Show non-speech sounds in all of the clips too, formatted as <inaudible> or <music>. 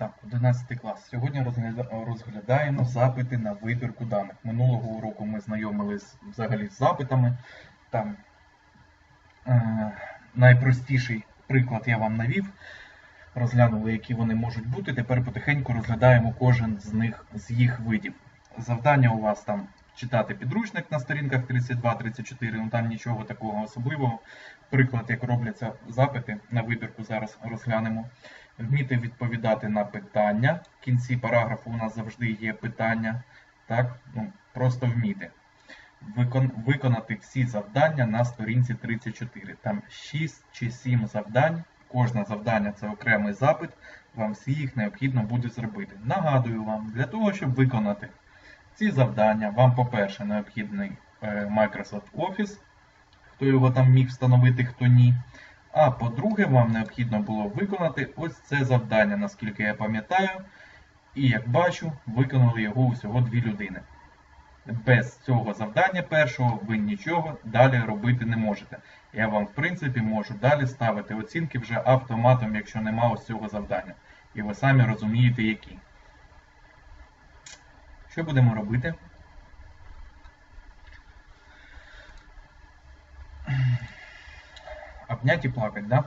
Так, 11 клас. Сьогодні розглядаємо запити на вибірку даних. Минулого уроку ми знайомились взагалі з запитами. Там е, найпростіший приклад я вам навів. Розглянули, які вони можуть бути. Тепер потихеньку розглядаємо кожен з них з їх видів. Завдання у вас там читати підручник на сторінках 32-34, ну там нічого такого особливого. Приклад, як робляться запити на вибірку, зараз розглянемо. Вміти відповідати на питання. В кінці параграфу у нас завжди є питання. Так, ну, просто вміти. Викон, виконати всі завдання на сторінці 34. Там 6 чи 7 завдань. Кожне завдання це окремий запит. Вам всі їх необхідно буде зробити. Нагадую вам, для того, щоб виконати ці завдання, вам, по-перше, необхідний е, Microsoft Office. Хто його там міг встановити, хто ні. А по-друге, вам необхідно було виконати ось це завдання, наскільки я пам'ятаю. І як бачу, виконали його усього дві людини. Без цього завдання першого ви нічого далі робити не можете. Я вам, в принципі, можу далі ставити оцінки вже автоматом, якщо нема ось цього завдання. І ви самі розумієте, які. Що будемо робити? Обнять і плакать, да?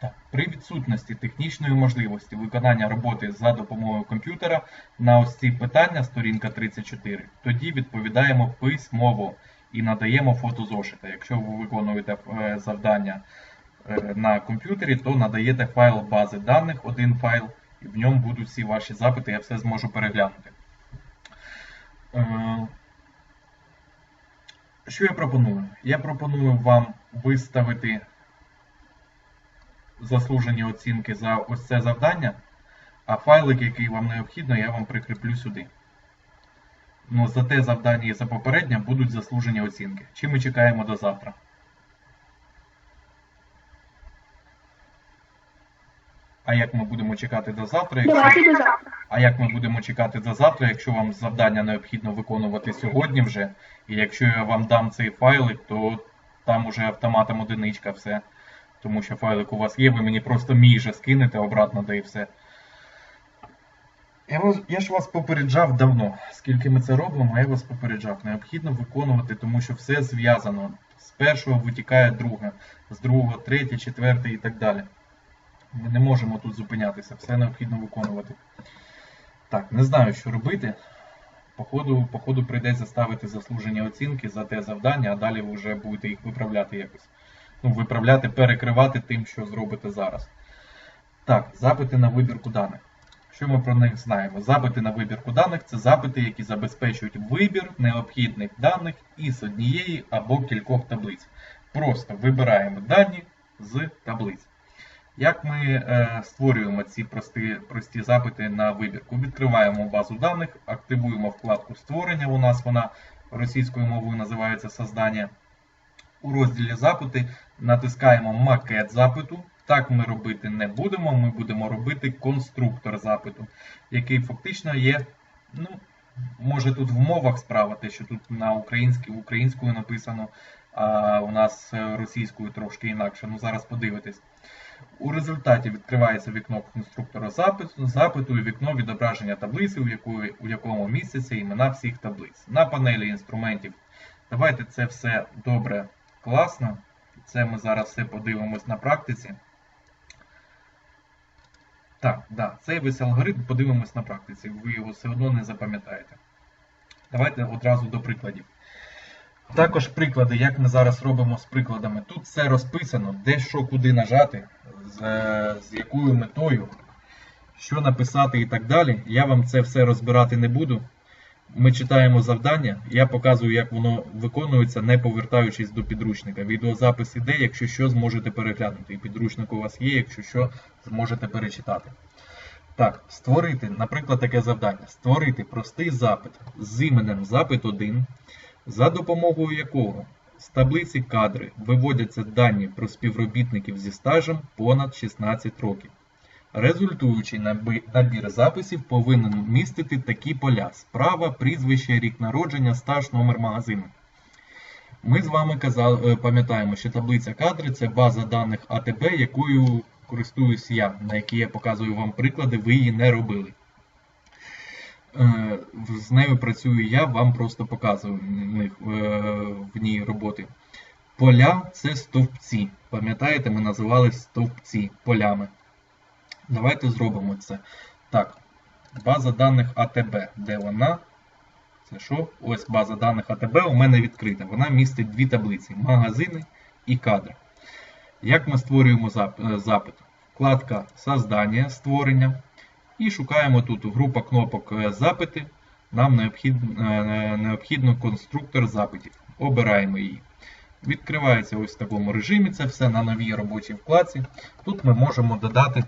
Так, при відсутності технічної можливості виконання роботи за допомогою комп'ютера на ось ці питання, сторінка 34, тоді відповідаємо письмово і надаємо фото зошита. Якщо ви виконуєте е, завдання е, на комп'ютері, то надаєте файл бази даних, один файл, і в ньому будуть всі ваші запити, я все зможу переглянути. Е, Що я пропоную? Я пропоную вам виставити заслужені оцінки за ось це завдання, а файлик, який вам необхідно, я вам прикріплю сюди. Ну, за те завдання і за попереднє будуть заслужені оцінки. Чи ми чекаємо до завтра? А як ми будемо чекати до завтра, якщо... До завтра. А як ми будемо чекати до завтра, якщо вам завдання необхідно виконувати сьогодні вже, і якщо я вам дам цей файлик, то там уже автоматом одиничка все. Тому що файлик у вас є, ви мені просто мій же скинете обратно, да і все. Я, вас, я ж вас попереджав давно, скільки ми це робимо, я вас попереджав. Необхідно виконувати, тому що все зв'язано. З першого витікає друге, з другого, третє, четверте і так далі. Ми не можемо тут зупинятися, все необхідно виконувати. Так, не знаю, що робити. Походу, походу прийдеться ставити заслужені оцінки за те завдання, а далі ви вже будете їх виправляти якось. Ну, виправляти, перекривати тим, що зробите зараз. Так, запити на вибірку даних. Що ми про них знаємо? Запити на вибірку даних це запити, які забезпечують вибір необхідних даних із однієї або кількох таблиць. Просто вибираємо дані з таблиць. Як ми е, створюємо ці прості, прості запити на вибірку? Відкриваємо базу даних, активуємо вкладку створення. У нас вона російською мовою називається создання. У розділі запити натискаємо макет запиту. Так ми робити не будемо. Ми будемо робити конструктор запиту, який фактично є. ну, Може тут в мовах справа, те, що тут на українській, українською написано, а у нас е, російською трошки інакше. Ну зараз подивитесь. У результаті відкривається вікно конструктора запиту, запиту і вікно відображення таблиці, у, якої, у якому містяться імена всіх таблиць. На панелі інструментів. Давайте це все добре, класно. Це ми зараз все подивимось на практиці. Так, да, цей весь алгоритм подивимось на практиці. Ви його все одно не запам'ятаєте. Давайте одразу до прикладів. Також приклади, як ми зараз робимо з прикладами. Тут все розписано, де що куди нажати, з, з якою метою, що написати і так далі. Я вам це все розбирати не буду. Ми читаємо завдання, я показую, як воно виконується, не повертаючись до підручника. Відеозапис іде, якщо що, зможете переглянути. І підручник у вас є, якщо що, зможете перечитати. Так, створити, наприклад, таке завдання. Створити простий запит з іменем запит 1, за допомогою якого з таблиці кадри виводяться дані про співробітників зі стажем понад 16 років. Результуючий набір записів повинен містити такі поля: справа, прізвище, рік народження, стаж, номер магазину. Ми з вами казали, е, пам'ятаємо, що таблиця кадри це база даних АТБ, якою користуюсь я, на якій я показую вам приклади, ви її не робили. Е, З нею працюю я, вам просто показую в е, ній роботи. Поля це стовпці. Пам'ятаєте, ми називали стовпці полями. Давайте зробимо це. Так, база даних АТБ. Де вона? Це що? Ось база даних АТБ у мене відкрита. Вона містить дві таблиці: магазини і кадри. Як ми створюємо е, запит? Вкладка Создання створення. І шукаємо тут група кнопок е, запити. Нам необхідно, е, необхідно конструктор запитів. Обираємо її. Відкривається ось в такому режимі. Це все на новій робочій вкладці. Тут ми можемо додати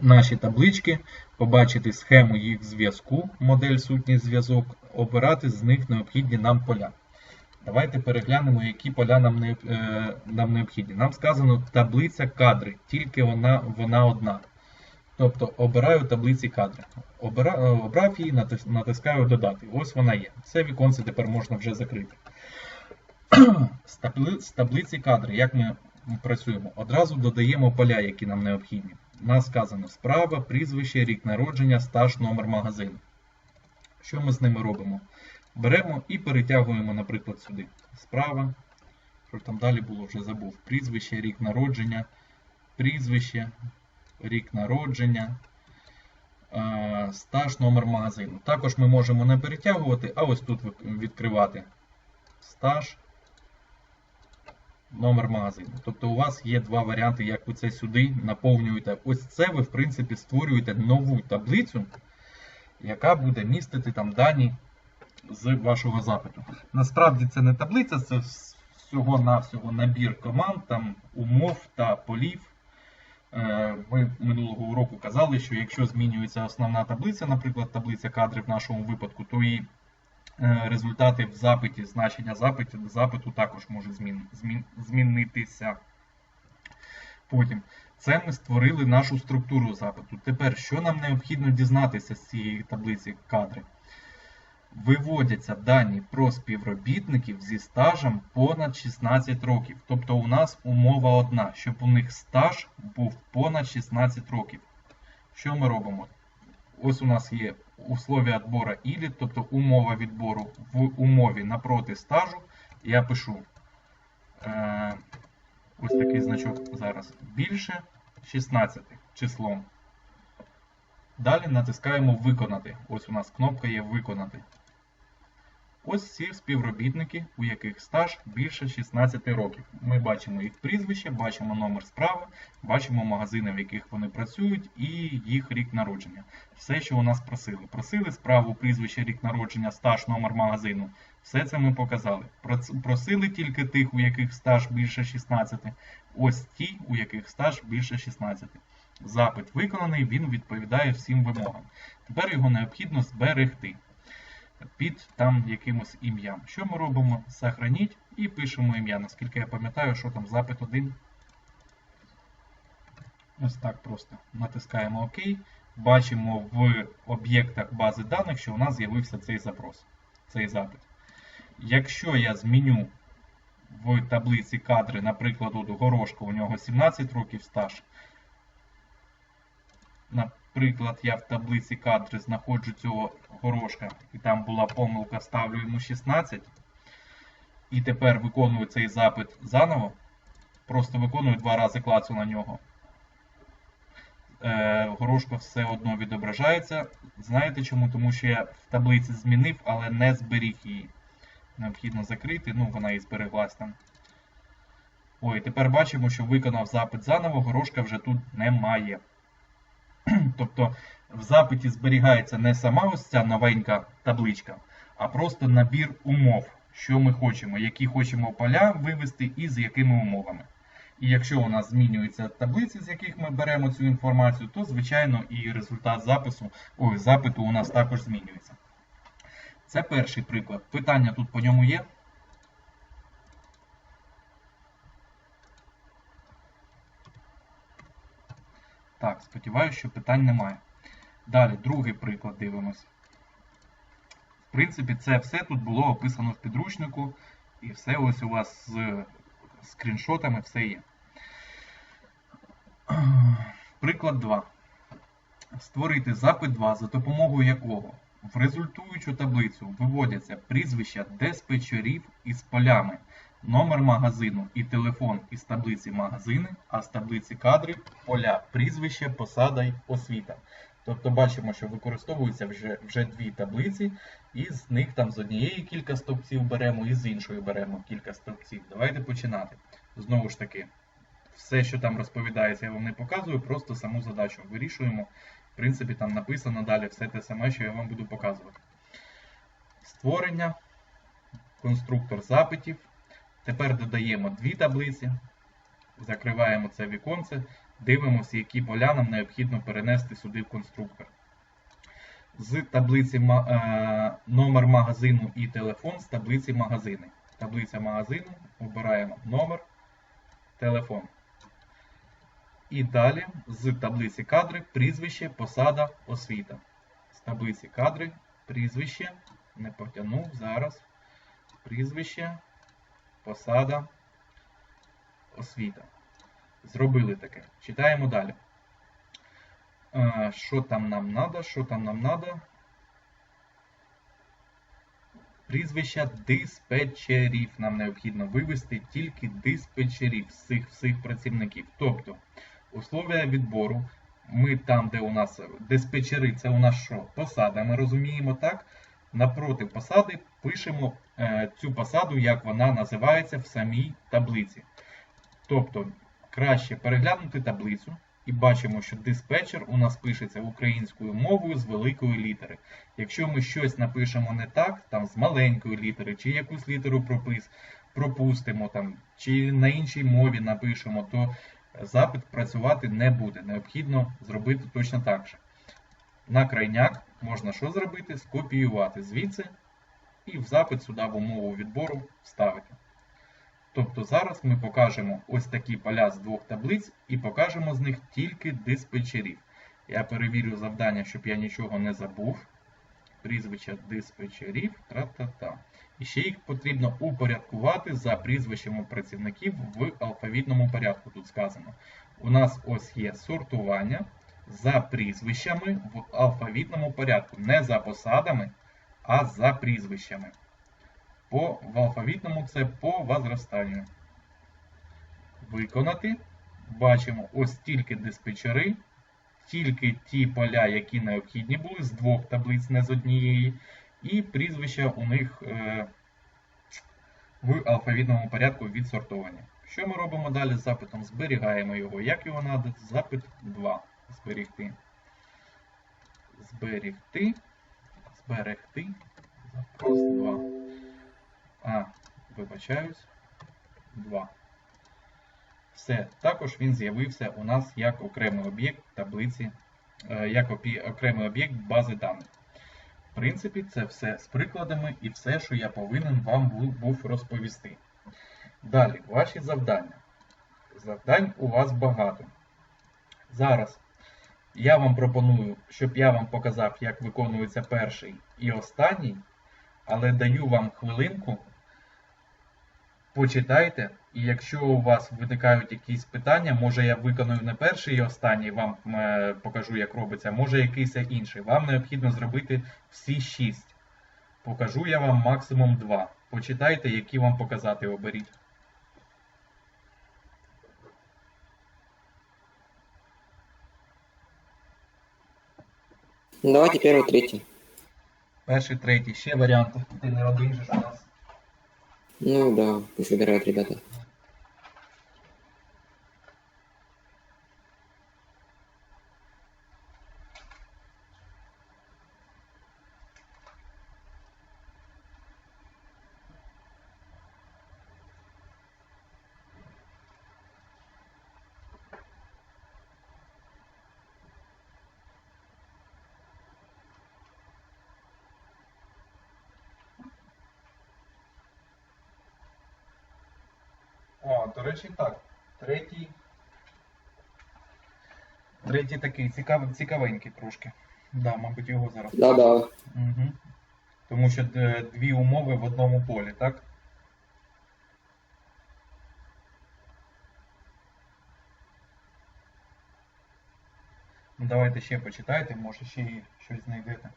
наші таблички, побачити схему їх зв'язку, модель сутність зв'язок, обирати з них необхідні нам поля. Давайте переглянемо, які поля нам, не, е, нам необхідні. Нам сказано таблиця кадри, тільки вона, вона одна. Тобто обираю таблиці кадри. Е, обрав її, натискаю додати. Ось вона є. Це віконце тепер можна вже закрити. <clears throat> З таблиці кадри, як ми працюємо? Одразу додаємо поля, які нам необхідні. Нас сказано справа, прізвище, рік народження, стаж, номер магазину. Що ми з ними робимо? Беремо і перетягуємо, наприклад, сюди. Справа. Що там далі було, вже забув. Прізвище, рік народження, прізвище, рік народження, е, стаж, номер магазину. Також ми можемо не перетягувати, а ось тут відкривати стаж, номер магазину. Тобто у вас є два варіанти, як ви це сюди наповнюєте. Ось це ви, в принципі, створюєте нову таблицю, яка буде містити там дані з вашого запиту. Насправді це не таблиця, це всього-навсього набір команд, там, умов та полів. Е, Ми минулого уроку казали, що якщо змінюється основна таблиця, наприклад, таблиця кадрів в нашому випадку, то і е, результати в запиті, значення запиту, запиту також може змін, змін, змінитися. Потім це ми створили нашу структуру запиту. Тепер, що нам необхідно дізнатися з цієї таблиці кадри? Виводяться дані про співробітників зі стажем понад 16 років. Тобто у нас умова одна, щоб у них стаж був понад 16 років. Що ми робимо? Ось у нас є условия відбору ілі, тобто умова відбору в умові напроти стажу. Я пишу е, ось такий значок зараз більше 16 числом. Далі натискаємо Виконати. Ось у нас кнопка є Виконати. Ось всі співробітники, у яких стаж більше 16 років. Ми бачимо їх прізвище, бачимо номер справи, бачимо магазини, в яких вони працюють, і їх рік народження. Все, що у нас просили. Просили справу, прізвище, рік народження, стаж, номер магазину. Все це ми показали. Просили тільки тих, у яких стаж більше 16. Ось ті, у яких стаж більше 16. Запит виконаний, він відповідає всім вимогам. Тепер його необхідно зберегти під там якимось ім'ям. Що ми робимо? Сохраніть і пишемо ім'я. Наскільки я пам'ятаю, що там запит 1. Ось так просто натискаємо ОК. Бачимо в об'єктах бази даних, що у нас з'явився цей запрос, цей запит. Якщо я зміню в таблиці кадри, наприклад, от горошка, у нього 17 років стаж. Наприклад, я в таблиці кадри знаходжу цього горошка, і там була помилка, ставлю йому 16. І тепер виконую цей запит заново. Просто виконую два рази клацу на нього. Е, горошко все одно відображається. Знаєте чому? Тому що я в таблиці змінив, але не зберіг її. Необхідно закрити, ну вона і збереглась там. Ой, тепер бачимо, що виконав запит заново, горошка вже тут немає. <clears throat> Тобто в запиті зберігається не сама ось ця новенька табличка, а просто набір умов, що ми хочемо, які хочемо поля вивести і з якими умовами. І якщо у нас змінюються таблиці, з яких ми беремо цю інформацію, то звичайно і результат запису, ой, запиту у нас також змінюється. Це перший приклад. Питання тут по ньому є. Так, сподіваюся, що питань немає. Далі, другий приклад дивимось. В принципі, це все тут було описано в підручнику, і все ось у вас з скріншотами все є. Приклад 2. Створити запит 2, за допомогою якого в результуючу таблицю виводяться прізвища диспетчерів із полями, номер магазину і телефон із таблиці магазини, а з таблиці кадри поля, прізвище, посада й освіта. Тобто бачимо, що використовуються вже, вже дві таблиці, і з них там з однієї кілька стовпців беремо, і з іншої беремо кілька стовпців. Давайте починати. Знову ж таки, все, що там розповідається, я вам не показую, просто саму задачу вирішуємо. В принципі, там написано далі все те саме, що я вам буду показувати. Створення, конструктор запитів. Тепер додаємо дві таблиці, закриваємо це віконце, дивимося, які поля нам необхідно перенести сюди в конструктор. З таблиці е, номер магазину і телефон з таблиці магазини. Таблиця магазину обираємо номер, телефон. І далі з таблиці кадри прізвище, посада, освіта. З таблиці кадри прізвище, не потягнув зараз. Прізвище, посада, освіта. Зробили таке. Читаємо далі. Е, Що там нам треба? Що там нам треба? Прізвища диспетчерів нам необхідно вивести тільки диспетчерів всіх всіх працівників. Тобто, условия відбору, ми там, де у нас диспетчери, це у нас що? Посада, ми розуміємо так. Напроти посади пишемо цю посаду, як вона називається в самій таблиці. Тобто, краще переглянути таблицю і бачимо, що диспетчер у нас пишеться українською мовою з великої літери. Якщо ми щось напишемо не так, там з маленької літери, чи якусь літеру пропис, пропустимо, там, чи на іншій мові напишемо, то запит працювати не буде. Необхідно зробити точно так же. На крайняк можна що зробити? Скопіювати звідси і в запит сюди в умову відбору вставити. Тобто зараз ми покажемо ось такі поля з двох таблиць і покажемо з них тільки диспетчерів. Я перевірю завдання, щоб я нічого не забув. Прізвища диспетчерів. Тра-та-та. І ще їх потрібно упорядкувати за прізвищами працівників в алфавітному порядку. Тут сказано. У нас ось є сортування за прізвищами в алфавітному порядку. Не за посадами, а за прізвищами. По, в алфавітному це по возрастанню. Виконати. Бачимо ось тільки диспетчери, тільки ті поля, які необхідні були, з двох таблиць, не з однієї. І прізвища у них е, в алфавітному порядку відсортовані. Що ми робимо далі з запитом? Зберігаємо його. Як його треба? Запит 2. Зберігти. Зберігти. Зберегти. Запрос 2. А, вибачаюсь. 2. Все. Також він з'явився у нас як окремий об'єкт таблиці, е, як окремий об'єкт бази даних. В принципі, це все з прикладами і все, що я повинен вам був розповісти. Далі, ваші завдання. Завдань у вас багато. Зараз я вам пропоную, щоб я вам показав, як виконується перший і останній, але даю вам хвилинку. Почитайте, і якщо у вас виникають якісь питання, може я виконую не перший і останній, вам е, покажу, як робиться, може якийсь інший. Вам необхідно зробити всі шість. Покажу я вам максимум два. Почитайте, які вам показати оберіть. Ну, Давайте первый, третий. Перший, третій, ще варіанти. Ти не один же ж у нас. Ну да, пусть вибирають ребята. О, до речі, так. Третій. Третій такий цікав, цікавенький трошки. Да, мабуть, його зараз. Да-да. Угу. Тому що е, дві умови в одному полі, так? давайте ще почитайте, може ще і щось знайдете.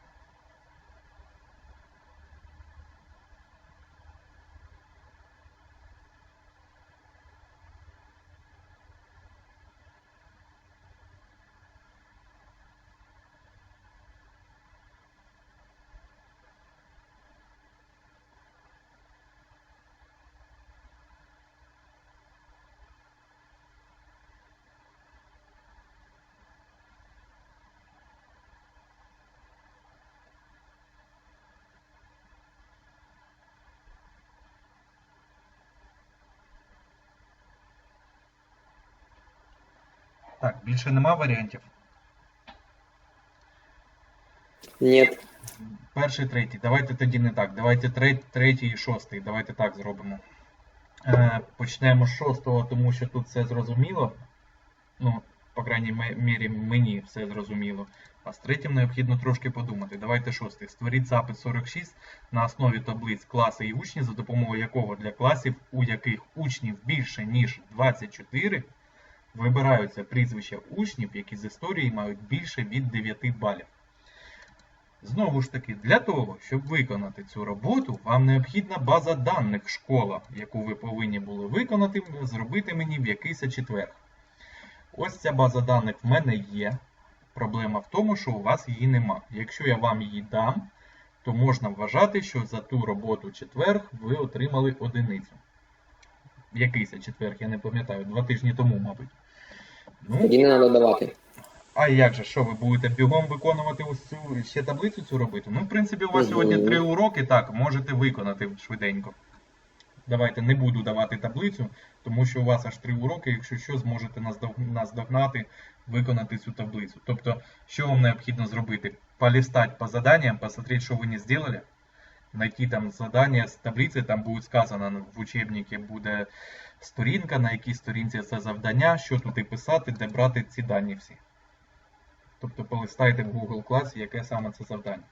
Більше нема варіантів. Нет. Перший, третій. Давайте тоді не так. Давайте третій, третій і шостий. Давайте так зробимо. Е, почнемо з шостого, тому що тут все зрозуміло. Ну, по крайній мірі, мені все зрозуміло. А з третім необхідно трошки подумати. Давайте шостий. Створіть запит 46 на основі таблиць класи і учні, за допомогою якого для класів, у яких учнів більше, ніж 24, вибираються прізвища учнів, які з історії мають більше від 9 балів. Знову ж таки, для того, щоб виконати цю роботу, вам необхідна база даних школа, яку ви повинні були виконати, зробити мені в якийсь четвер. Ось ця база даних в мене є. Проблема в тому, що у вас її нема. Якщо я вам її дам, то можна вважати, що за ту роботу четверг ви отримали одиницю. Якийсь четверг, я не пам'ятаю, два тижні тому, мабуть. Ну, Тоді не треба давати. а як же, що ви будете бігом виконувати цю ще таблицю цю робити? Ну, в принципі, у вас сьогодні три уроки, так, можете виконати швиденько. Давайте не буду давати таблицю, тому що у вас аж три уроки, якщо що, зможете наздогнати, виконати цю таблицю. Тобто, що вам необхідно зробити? Полистать по заданням, посмотреть, що ви не зробили, найти там задання з таблиці, там буде сказано в учебнику буде сторінка, на якій сторінці це завдання, що тут і писати, де брати ці дані всі. Тобто полистайте в Google класі, яке саме це завдання.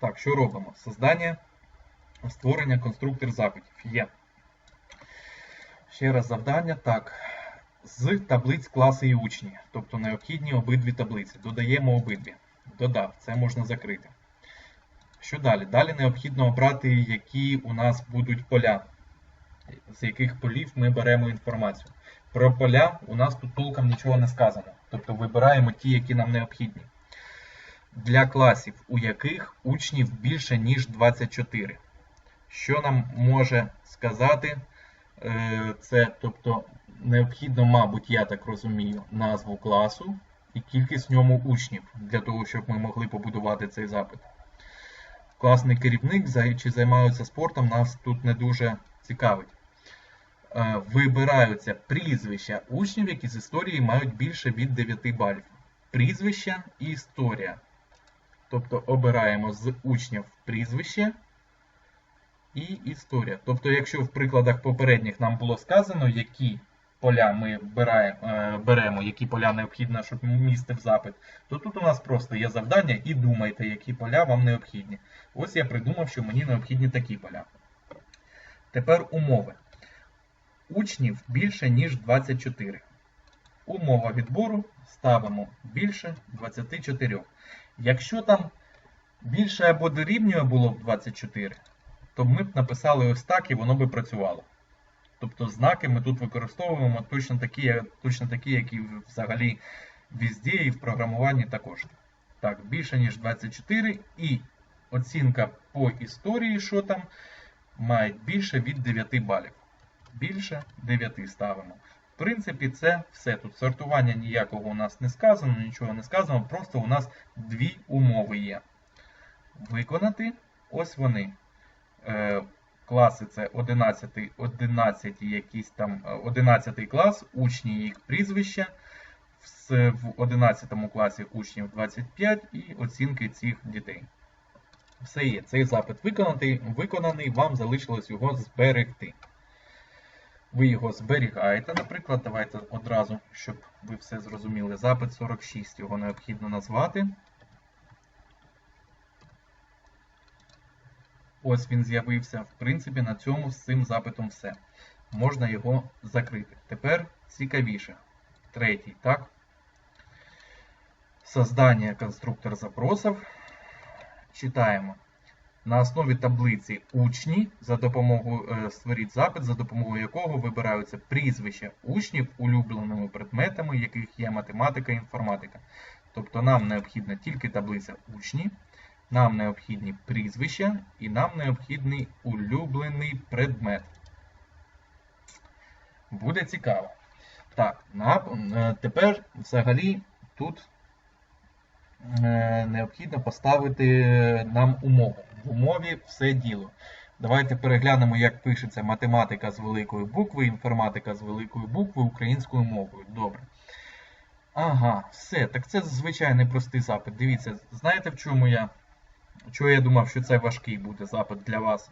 Так, що робимо? Создання, створення конструктор запитів. Є. Ще раз завдання. Так. З таблиць класи і учні. Тобто необхідні обидві таблиці. Додаємо обидві. Додав. Це можна закрити. Що далі? Далі необхідно обрати, які у нас будуть поля, з яких полів ми беремо інформацію. Про поля у нас тут толком нічого не сказано. Тобто вибираємо ті, які нам необхідні. Для класів, у яких учнів більше, ніж 24. Що нам може сказати? Е, Це, тобто, необхідно, мабуть, я так розумію, назву класу і кількість в ньому учнів, для того, щоб ми могли побудувати цей запит. Класний керівник чи займаються спортом, нас тут не дуже цікавить. Е, Вибираються прізвища учнів, які з історії мають більше від 9 балів. Прізвища і історія. Тобто обираємо з учнів прізвище і історія. Тобто, якщо в прикладах попередніх нам було сказано, які поля ми е, беремо, які поля необхідно, щоб містив запит, то тут у нас просто є завдання і думайте, які поля вам необхідні. Ось я придумав, що мені необхідні такі поля. Тепер умови. Учнів більше, ніж 24. Умова відбору ставимо більше 24. Якщо там більше або дорівнює було б 24, то ми б написали ось так і воно би працювало. Тобто знаки ми тут використовуємо точно такі, точно такі, які взагалі везде і в програмуванні також. Так, більше ніж 24 і оцінка по історії, що там, має більше від 9 балів. Більше 9 ставимо. В принципі, це все. Тут сортування ніякого у нас не сказано, нічого не сказано, просто у нас дві умови є. Виконати, ось вони. Е, класи це 11, 11 якісь там, е, 11 клас, учні їх прізвища. В 11 класі учнів 25 і оцінки цих дітей. Все є. Цей запит виконаний, виконаний, вам залишилось його зберегти. Ви його зберігаєте, наприклад, давайте одразу, щоб ви все зрозуміли. Запит 46, його необхідно назвати. Ось він з'явився. В принципі, на цьому з цим запитом все. Можна його закрити. Тепер цікавіше. Третій, так? Создание конструктор запросов. Читаємо. На основі таблиці учні за допомогою е, створіть запит, за допомогою якого вибираються прізвища учнів улюбленими предметами, яких є математика і інформатика. Тобто нам необхідна тільки таблиця учні, нам необхідні прізвища і нам необхідний улюблений предмет. Буде цікаво. Так, е, тепер взагалі тут необхідно поставити нам умову. В умові все діло. Давайте переглянемо, як пишеться математика з великої букви, інформатика з великої букви українською мовою. Добре. Ага, все. Так це звичайний простий запит. Дивіться, знаєте, в чому я. Чого я думав, що це важкий буде запит для вас?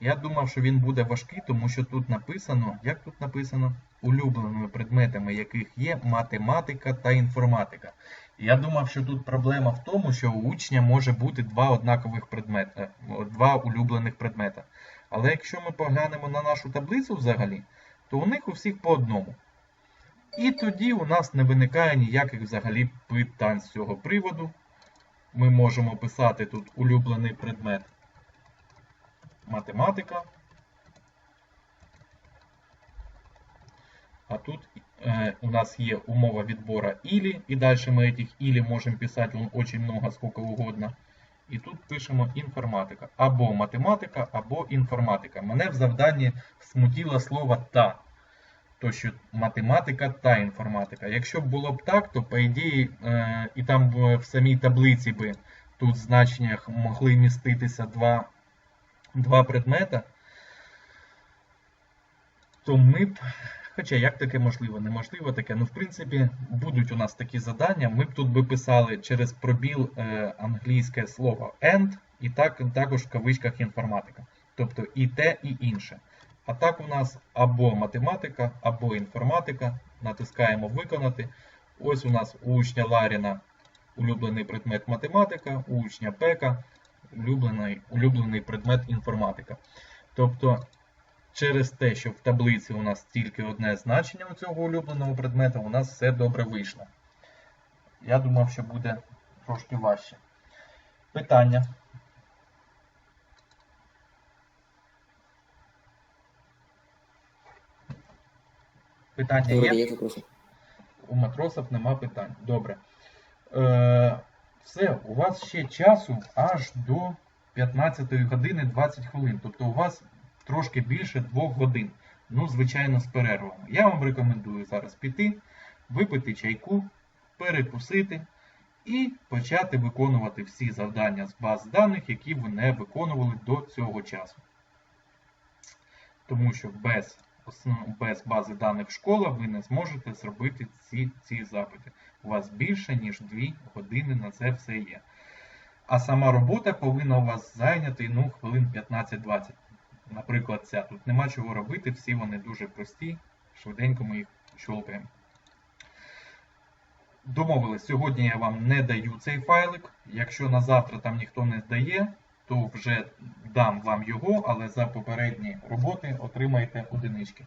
Я думав, що він буде важкий, тому що тут написано, як тут написано, улюбленими предметами яких є математика та інформатика. Я думав, що тут проблема в тому, що у учня може бути два однакових предмета, два улюблених предмета. Але якщо ми поглянемо на нашу таблицю взагалі, то у них у всіх по одному. І тоді у нас не виникає ніяких взагалі питань з цього приводу. Ми можемо писати тут улюблений предмет математика. А тут у нас є умова відбора или, і далі ми этих или можемо писати вон, очень много, сколько угодно. І тут пишемо інформатика. Або математика, або інформатика. Мене в завданні смутило слово та. То, що математика та інформатика. Якщо б було б так, то по ідеї е, і там в самій таблиці би тут в значеннях могли міститися два, два предмета, то ми б. Хоча як таке можливо? Неможливо таке. Ну, в принципі, будуть у нас такі задання. Ми б тут би писали через пробіл е, англійське слово and, і так, також в кавичках інформатика. Тобто і те, і інше. А так у нас або математика, або інформатика. Натискаємо виконати. Ось у нас у учня Ларіна улюблений предмет математика, у учня Пека улюблений, улюблений предмет інформатика. Тобто, через те, що в таблиці у нас тільки одне значення у цього улюбленого предмета, у нас все добре вийшло. Я думав, що буде трошки важче. Питання. Питання Вроде є? У матросів нема питань. Добре. Е, все, у вас ще часу аж до 15 години 20 хвилин. Тобто у вас трошки більше 2 годин. Ну, звичайно, з перервами. Я вам рекомендую зараз піти, випити чайку, перекусити і почати виконувати всі завдання з баз даних, які ви не виконували до цього часу. Тому що без, без бази даних школа ви не зможете зробити ці, ці запити. У вас більше, ніж 2 години на це все є. А сама робота повинна у вас зайняти ну, хвилин 15-20. Наприклад, ця. Тут нема чого робити, всі вони дуже прості. Швиденько ми їх щолкаємо. Домовились, сьогодні я вам не даю цей файлик. Якщо на завтра там ніхто не здає, то вже дам вам його, але за попередні роботи отримаєте одинички.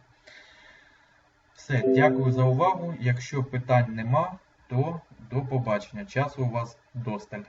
Все, дякую за увагу. Якщо питань нема, то до побачення. Часу у вас досталь.